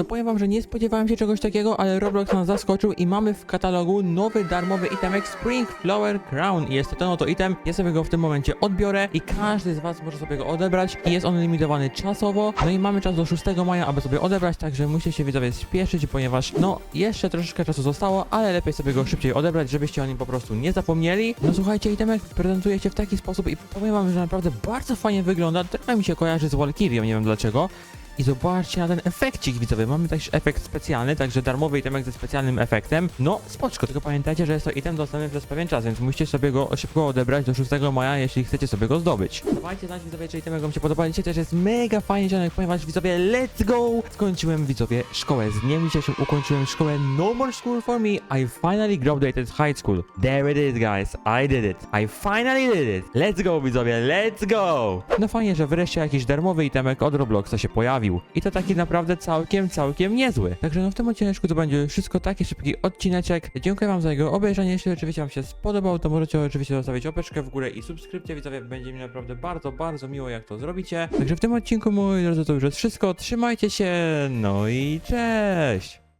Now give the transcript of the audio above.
No powiem wam, że nie spodziewałem się czegoś takiego, ale Roblox nas zaskoczył i mamy w katalogu nowy darmowy itemek Spring Flower Crown. I jest to ten oto item, ja sobie go w tym momencie odbiorę i każdy z was może sobie go odebrać i jest on limitowany czasowo. No i mamy czas do 6 maja, aby sobie odebrać, także musicie się widzowie spieszyć, ponieważ no jeszcze troszeczkę czasu zostało, ale lepiej sobie go szybciej odebrać, żebyście o nim po prostu nie zapomnieli. No słuchajcie, itemek prezentuje się w taki sposób i powiem wam, że naprawdę bardzo fajnie wygląda. Trochę mi się kojarzy z Valkyrią, nie wiem dlaczego. I zobaczcie na ten efekcik widzowie, mamy też efekt specjalny, także darmowy itemek ze specjalnym efektem. No spoczko, tylko pamiętajcie, że jest to item dostępny przez pewien czas, więc musicie sobie go szybko odebrać do 6 maja, jeśli chcecie sobie go zdobyć. Dawajcie znać widzowie, czy itemek wam się podoba. Dzisiaj też jest mega fajnie ziomek, ponieważ widzowie, let's go! Skończyłem widzowie szkołę, z dniem dzisiejszym ukończyłem szkołę No More School for Me, I finally graduated high school. There it is guys, I did it. I finally did it. Let's go widzowie, let's go! No fajnie, że wreszcie jakiś darmowy itemek od Robloxa się I to taki naprawdę całkiem, całkiem niezły. Także no w tym odcineczku to będzie wszystko taki szybki odcineczek. Dziękuję wam za jego obejrzenie. Jeśli oczywiście wam się spodobał, to możecie oczywiście zostawić opeczkę w górę i subskrypcję widzowie. Będzie mi naprawdę bardzo, bardzo miło jak to zrobicie. Także w tym odcinku moi drodzy to już jest wszystko. Trzymajcie się, no i cześć!